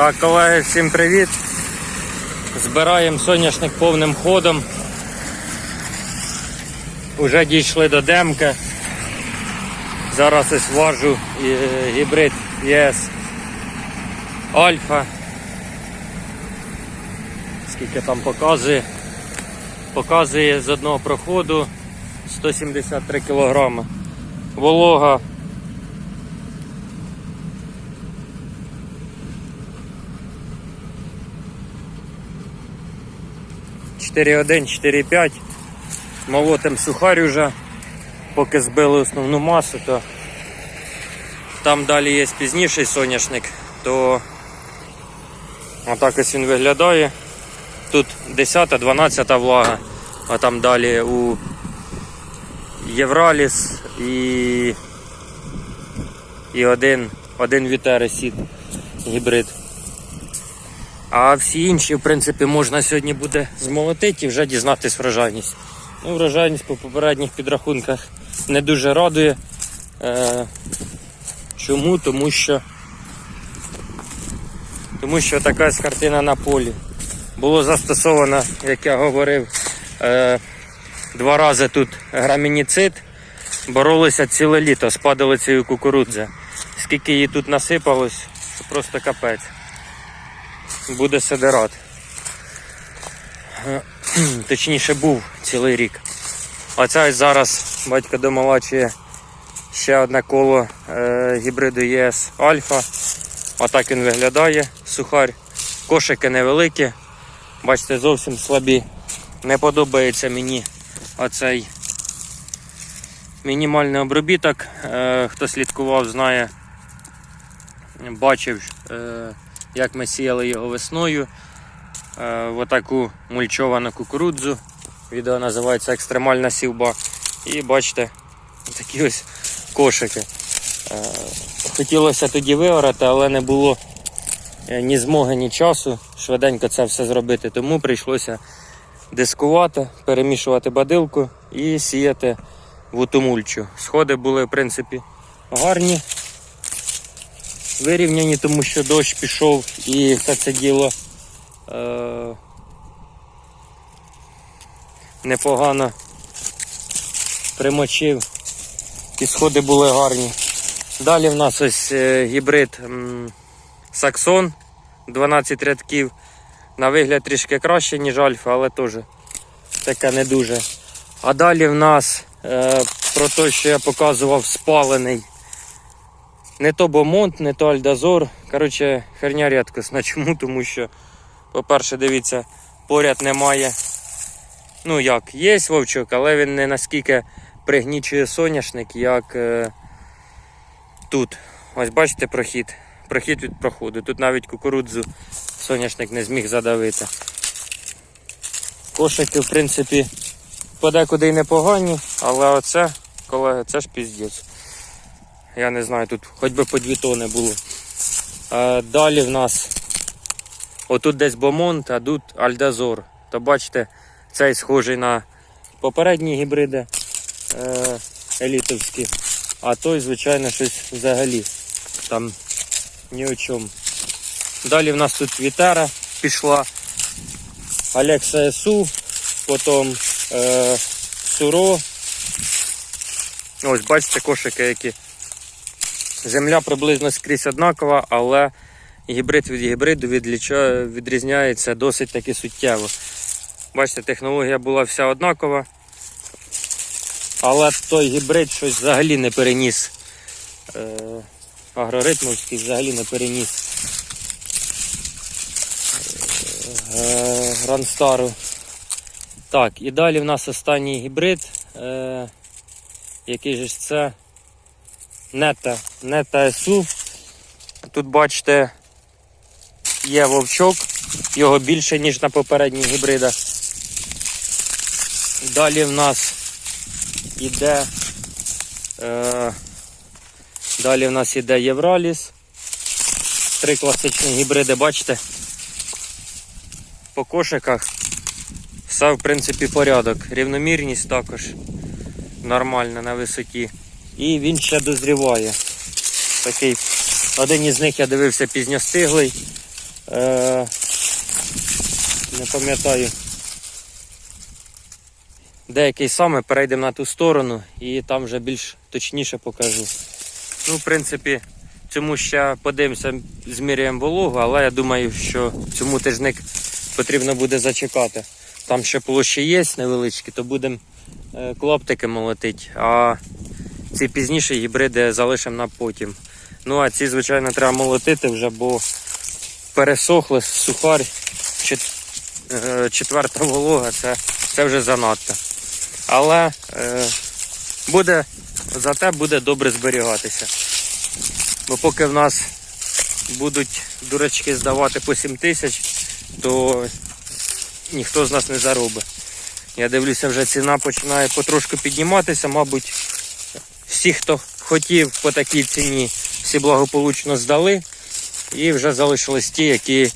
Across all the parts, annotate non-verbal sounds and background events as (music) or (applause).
Так, колеги, всім привіт. Збираємо соняшник повним ходом. Уже дійшли до демки. Зараз ось важу е, гібрид ЄС Альфа. Скільки там показує? Показує з одного проходу 173 кг. Волога 4,1, 4,5. Молотим сухарь уже, поки збили основну масу, то там далі є пізніший соняшник, то отак ось він виглядає. Тут 10-12 влага, а там далі у Євраліс і, і один, один вітересід гібрид. А всі інші, в принципі, можна сьогодні буде змолотити і вже дізнатись врожайність. Ну, врожайність по попередніх підрахунках не дуже радує. Е, чому? Тому що тому що така картина на полі. Було застосовано, як я говорив, е, два рази тут грамініцид. Боролися ціле літо з падалицею кукурудзи. Скільки її тут насипалось, це просто капець буде сидерат. Е, Точніше був цілий рік. Оця ось зараз батько домолачує ще одне коло е, гібриду ЄС Альфа. Отак він виглядає, сухарь. Кошики невеликі, бачите, зовсім слабі. Не подобається мені оцей мінімальний обробіток. Е, хто слідкував, знає, бачив. Як ми сіяли його весною е, в отаку мульчовану кукурудзу. Відео називається Екстремальна сівба. І бачите, такі ось кошики. Е, Хотілося тоді виорати, але не було е, ні змоги, ні часу швиденько це все зробити. Тому прийшлося дискувати, перемішувати бадилку і сіяти в оту мульчу. Сходи були, в принципі, гарні вирівняні, тому що дощ пішов і все це діло е, непогано примочив. І сходи були гарні. Далі в нас ось е, гібрид Саксон 12 рядків. На вигляд трішки краще, ніж Альфа, але теж таке не дуже. А далі в нас е, про те, що я показував спалений не то Бомонт, не то Альдазор. Коротше, херня рідкісна. Чому? Тому що, по-перше, дивіться, поряд немає. Ну як, є вовчок, але він не наскільки пригнічує соняшник, як е, тут. Ось бачите прохід. Прохід від проходу. Тут навіть кукурудзу соняшник не зміг задавити. Кошики, в принципі, подекуди й непогані, але оце, колеги, це ж піздець. Я не знаю, тут хоч би по дві тони було. Далі в нас отут десь Бомонт, а тут Альдазор. То бачите, цей схожий на попередні гібриди е, елітовські, а той, звичайно, щось взагалі там ні о чому. Далі в нас тут Вітера пішла, Алекса СУ, потім е, Суро. Ось бачите кошики які. Земля приблизно скрізь однакова, але гібрид від гібриду відрізняється досить таки суттєво. Бачите, технологія була вся однакова. Але той гібрид щось взагалі не переніс. Е, агроритмовський взагалі не переніс е, Грандстару. Так, і далі в нас останній гібрид. Е, який же це? Нета, нета СУ. Тут бачите, є вовчок, його більше, ніж на попередніх гібридах. Далі в нас іде е, далі в нас іде Євраліс. Три класичні гібриди, бачите? По кошиках все в принципі порядок. Рівномірність також нормальна на висоті. І він ще дозріває. Такий, один із них я дивився пізньостиглий. Е, не пам'ятаю. Деякий саме перейдемо на ту сторону і там вже більш точніше покажу. Ну, в принципі, цьому ще подивимося, зміряємо вологу, але я думаю, що цьому тижник потрібно буде зачекати. Там ще площі є невеличкі, то будемо е, клаптики молотити, а ці пізніші гібриди залишимо на потім. Ну а ці, звичайно, треба молотити вже, бо пересохли сухар, чет- е, четверта волога, це, це вже занадто. Але е, буде, зате буде добре зберігатися. Бо поки в нас будуть дурачки здавати по 7 тисяч, то ніхто з нас не заробить. Я дивлюся, вже ціна починає потрошку підніматися. Мабуть, всі, хто хотів по такій ціні, всі благополучно здали. І вже залишились ті, які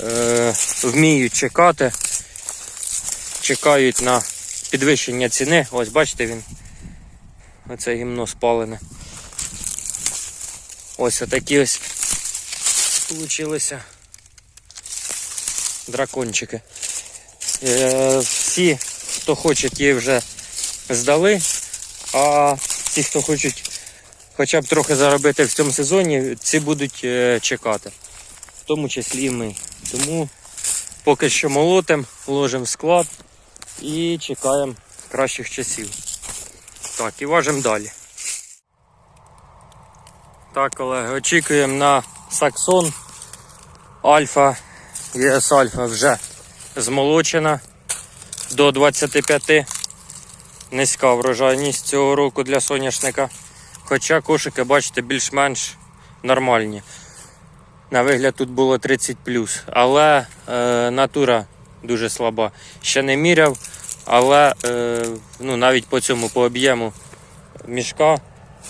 е, вміють чекати, чекають на підвищення ціни. Ось бачите він. Оце гімно спалене. Ось отакі ось получилися дракончики. Е, всі, хто хоче, ті вже здали. А ті, хто хочуть хоча б трохи заробити в цьому сезоні, ці будуть е, чекати. В тому числі і ми. Тому поки що молотим, ложимо склад і чекаємо кращих часів. Так, і важимо далі. Так, колеги, очікуємо на Саксон. Альфа, ЄС Альфа вже змолочена до 25. Низька врожайність цього року для соняшника. Хоча кошики, бачите, більш-менш нормальні. На вигляд тут було 30 але е, натура дуже слаба. Ще не міряв, але е, ну, навіть по цьому, по об'єму мішка,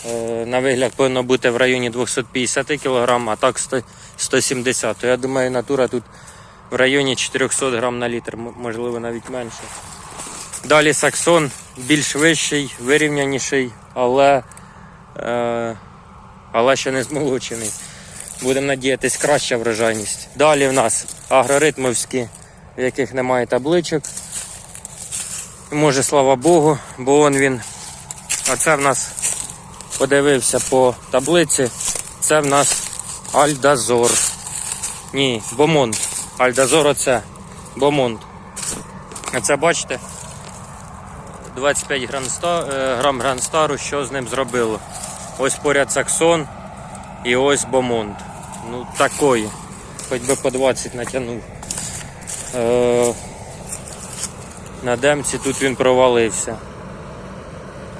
е, на вигляд повинно бути в районі 250 кг, а так 100, 170. То я думаю, натура тут в районі 400 грам на літр, можливо навіть менше. Далі саксон більш вищий, вирівняніший, але, е, але ще не змолочений. Будемо надіятись, краща врожайність. Далі в нас агроритмовські, в яких немає табличок. Може, слава Богу, бо он він. А це в нас подивився по таблиці. Це в нас Альдазор. Ні, Бомонд. Альдазор оце. Бомонд. А це бачите? 25 грам, ста, е, грам гранстару, що з ним зробило. Ось поряд Саксон і ось Бомонд. Ну такої. Хоч би по 20 натягнув. Е, на демці тут він провалився.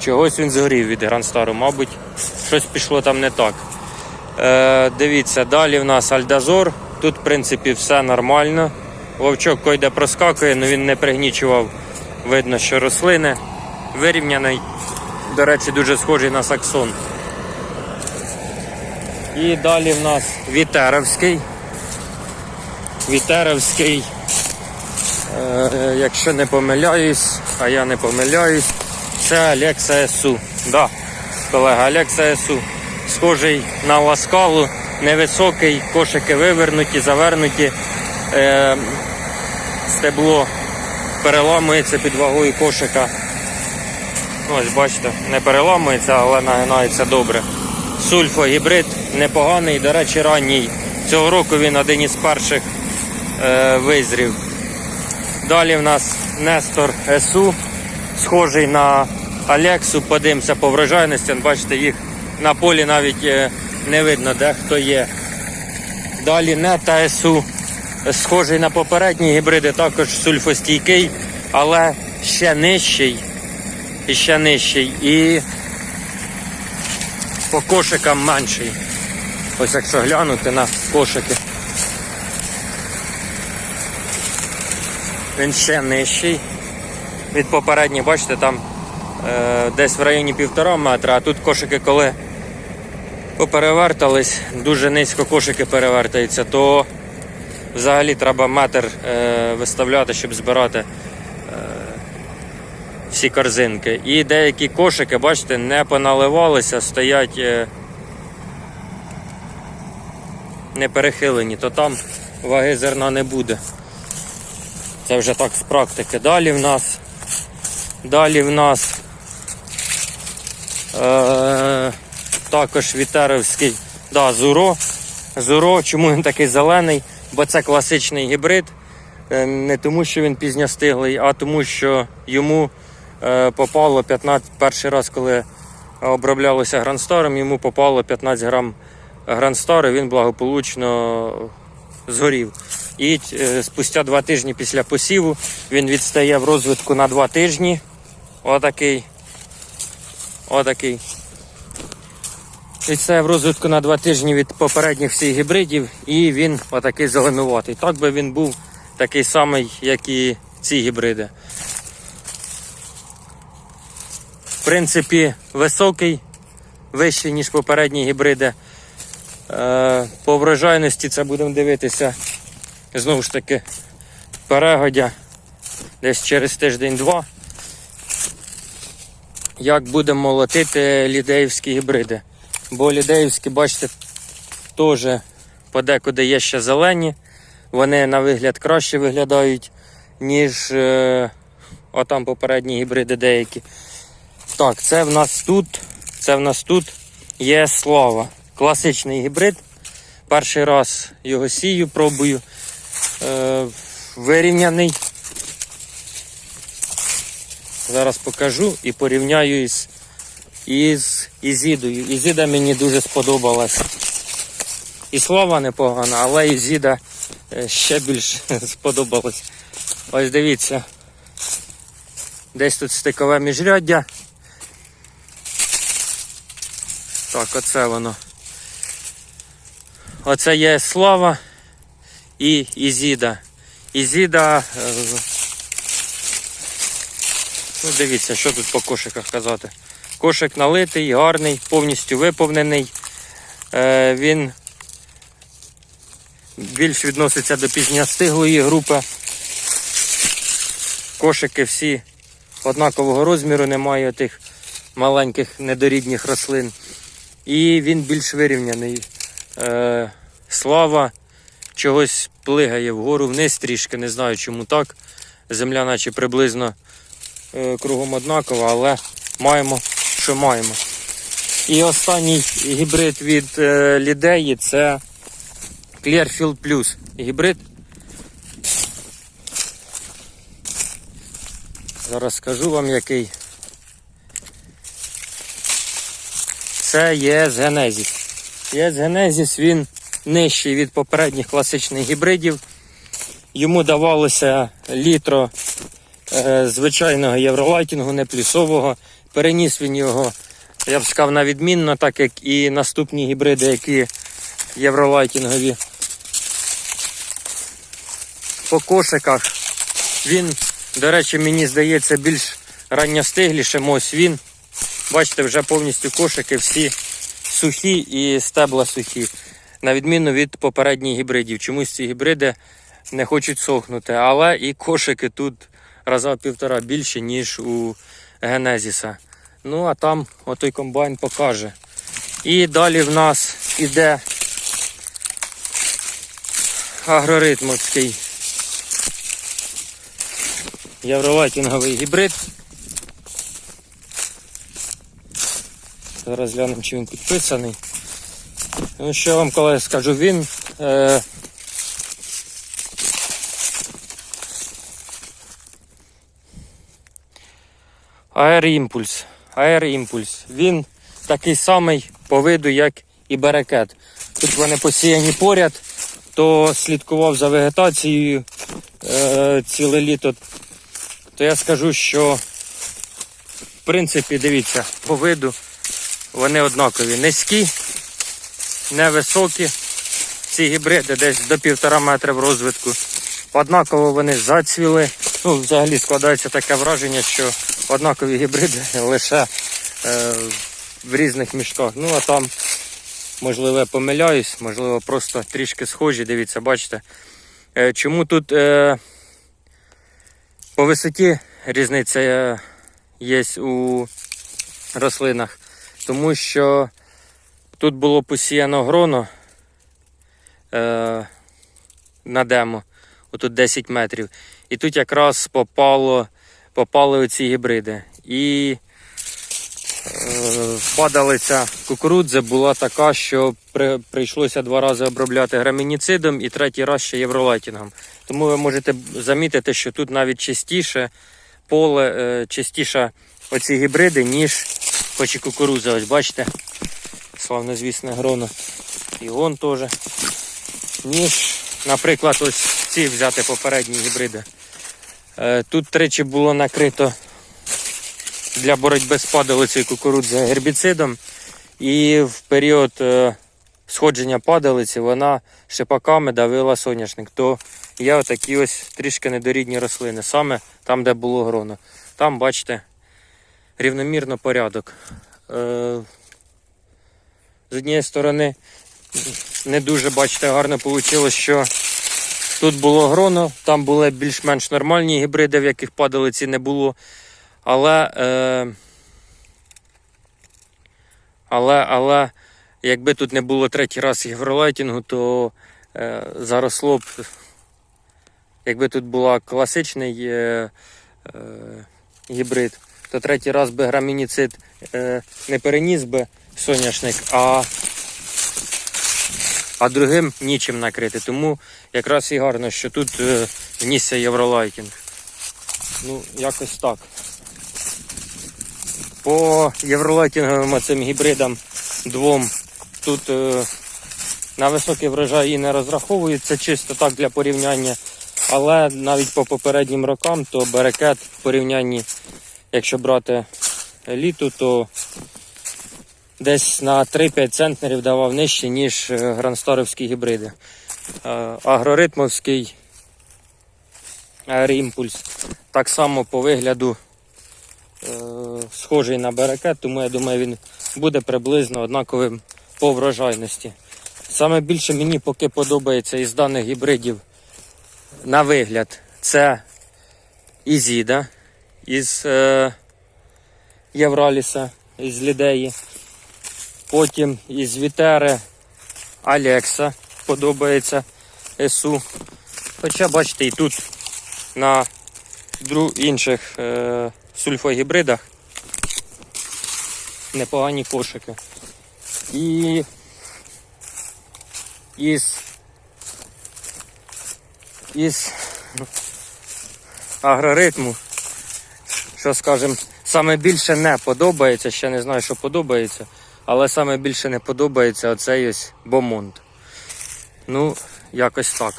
Чогось він згорів від Гранстару, мабуть, щось пішло там не так. Е, дивіться, далі в нас Альдазор. Тут, в принципі, все нормально. Вовчок койде проскакує, але він не пригнічував. Видно, що рослини вирівняний. До речі, дуже схожий на саксон. І далі в нас Вітеровський. Вітеровський, е, якщо не помиляюсь, а я не помиляюсь, це Алекса СУ. Да, колега Алекса СУ. Схожий на ласкалу, невисокий, кошики вивернуті, завернуті. Е, стебло переламується під вагою кошика. Ось бачите, не переламується, але нагинається добре. Сульфо гібрид непоганий, до речі, ранній. Цього року він один із перших е, визрів. Далі в нас Нестор СУ, схожий на Алексу, подивимося по врожайності. Бачите, їх на полі навіть е, не видно, де хто є. Далі Нета СУ, схожий на попередні гібриди, також сульфостійкий, але ще нижчий. І ще нижчий. І по кошикам менший. Ось якщо глянути на кошики. Він ще нижчий. Від попередніх, бачите, там е, десь в районі півтора метра, а тут кошики, коли поперевертались, дуже низько кошики перевертаються, то взагалі треба метр е, виставляти, щоб збирати всі корзинки. І деякі кошики, бачите, не поналивалися, стоять е, не перехилені, то там ваги зерна не буде. Це вже так з практики. Далі в нас. Далі в нас е, також вітеровський да, Зуро. Зуро, чому він такий зелений? Бо це класичний гібрид. Е, Не тому, що він пізньостиглий, а тому, що йому е, попало 15 перший раз, коли оброблялося гранстаром, йому попало 15 грам гранстару, він благополучно згорів. І е, спустя два тижні після посіву він відстає в розвитку на два тижні. Отакий. Отакий. Відстає в розвитку на два тижні від попередніх всіх гібридів, і він отакий зеленуватий. Так би він був такий самий, як і ці гібриди. В принципі, високий, вищий, ніж попередні гібриди. Е, По врожайності це будемо дивитися знову ж таки перегодя десь через тиждень-два. Як будемо молотити лідеївські гібриди. Бо лідеївські, бачите, теж подекуди є ще зелені. Вони на вигляд краще виглядають, ніж е, отам попередні гібриди деякі. Так, це в нас тут. Це в нас тут є слава. Класичний гібрид. Перший раз його сію, пробую. Е, вирівняний. Зараз покажу і порівняю із, із Ізідою. Ізіда мені дуже сподобалась. І слава непогана, але Ізіда е, ще більш (laughs) сподобалась. Ось дивіться. Десь тут стикове міжряддя. Так, оце воно. Оце є слава і Ізіда. Ізіда. е, Ну, дивіться, що тут по кошиках казати. Кошик налитий, гарний, повністю виповнений. Е, він більш відноситься до пізньостиглої групи. Кошики всі однакового розміру, немає тих маленьких недорідніх рослин. І він більш вирівняний. Е, слава чогось плигає вгору вниз трішки, не знаю чому так. Земля наче приблизно е, кругом однакова, але маємо, що маємо. І останній гібрид від е, лідеї це Clearfield Plus. Гібрид. Зараз скажу вам який. Це є з Genesis. Є Genesis, він нижчий від попередніх класичних гібридів. Йому давалося літро е, звичайного євролайтінгу, не плюсового. Переніс він його, я б сказав, на відмінно, так як і наступні гібриди, які євролайтінгові. По кошиках він, до речі, мені здається, більш ранньостиглішим. Ось він. Бачите, вже повністю кошики всі сухі і стебла сухі. На відміну від попередніх гібридів. Чомусь ці гібриди не хочуть сохнути. Але і кошики тут раза півтора більше, ніж у Генезіса. Ну, а там отой комбайн покаже. І далі в нас іде агроритмовський євролайтінговий гібрид. Зараз глянемо, чи він підписаний. Ну, що я вам колеги скажу, він е, Аерімпульс. Аерімпульс. Він такий самий по виду, як і берекет. Тут вони посіяні поряд, то слідкував за вегетацією е, ціле літо. То я скажу, що в принципі, дивіться, по виду вони однакові. Низькі, невисокі. Ці гібриди десь до півтора метра в розвитку. Однаково вони зацвіли. Ну, взагалі складається таке враження, що однакові гібриди (laughs) лише е, в різних мішках. Ну а там, можливо, я помиляюсь, можливо, просто трішки схожі. Дивіться, бачите. Е, чому тут е, по висоті різниця е, є у рослинах? Тому що тут було посіяно гроно. Е, на демо. Отут 10 метрів. І тут якраз попало, попали оці гібриди. І е, падалиця кукурудзи була така, що при, прийшлося два рази обробляти грамініцидом і третій раз ще євролайтінгом. Тому ви можете замітити, що тут навіть чистіше поле, е, чистіше оці гібриди, ніж хоч і кукурудза. Ось бачите, славно звісне гроно. І вон теж. Ніж, наприклад, ось ці взяти попередні гібриди. Е, Тут тричі було накрито для боротьби з падалицею кукурудзи гербіцидом. І в період е, сходження падалиці вона шипаками давила соняшник. То є отакі ось трішки недорідні рослини, саме там, де було гроно. Там, бачите, рівномірно порядок. Е, З однієї сторони, не дуже, бачите, гарно вийшло, що тут було гроно, там були більш-менш нормальні гібриди, в яких падалиці не було. Але, е, але, але якби тут не було третій раз євролайтінгу, то е, заросло б, якби тут була класичний е, е, гібрид, то третій раз би грамініцид е, не переніс би соняшник, а, а другим нічим накрити. Тому якраз і гарно, що тут е, внісся євролайтінг. Ну, якось так. По євролайтінговим цим гібридам двом тут е, на високий врожай і не розраховується чисто так для порівняння. Але навіть по попереднім рокам, то берекет в порівнянні, якщо брати літу, то десь на 3-5 центнерів давав нижче, ніж е, гібриди. Е, Агроритмовський аерімпульс так само по вигляду е, схожий на берекет, тому я думаю, він буде приблизно однаковим по врожайності. Саме більше мені поки подобається із даних гібридів на вигляд. Це Ізіда із Євраліса, із Лідеї. Потім із Вітери Алекса подобається СУ. Хоча, бачите, і тут на інших е... сульфогібридах непогані кошики. І із, із агроритму, що скажем, саме більше не подобається, ще не знаю, що подобається, але саме більше не подобається оцей ось бомонд. Ну, якось так.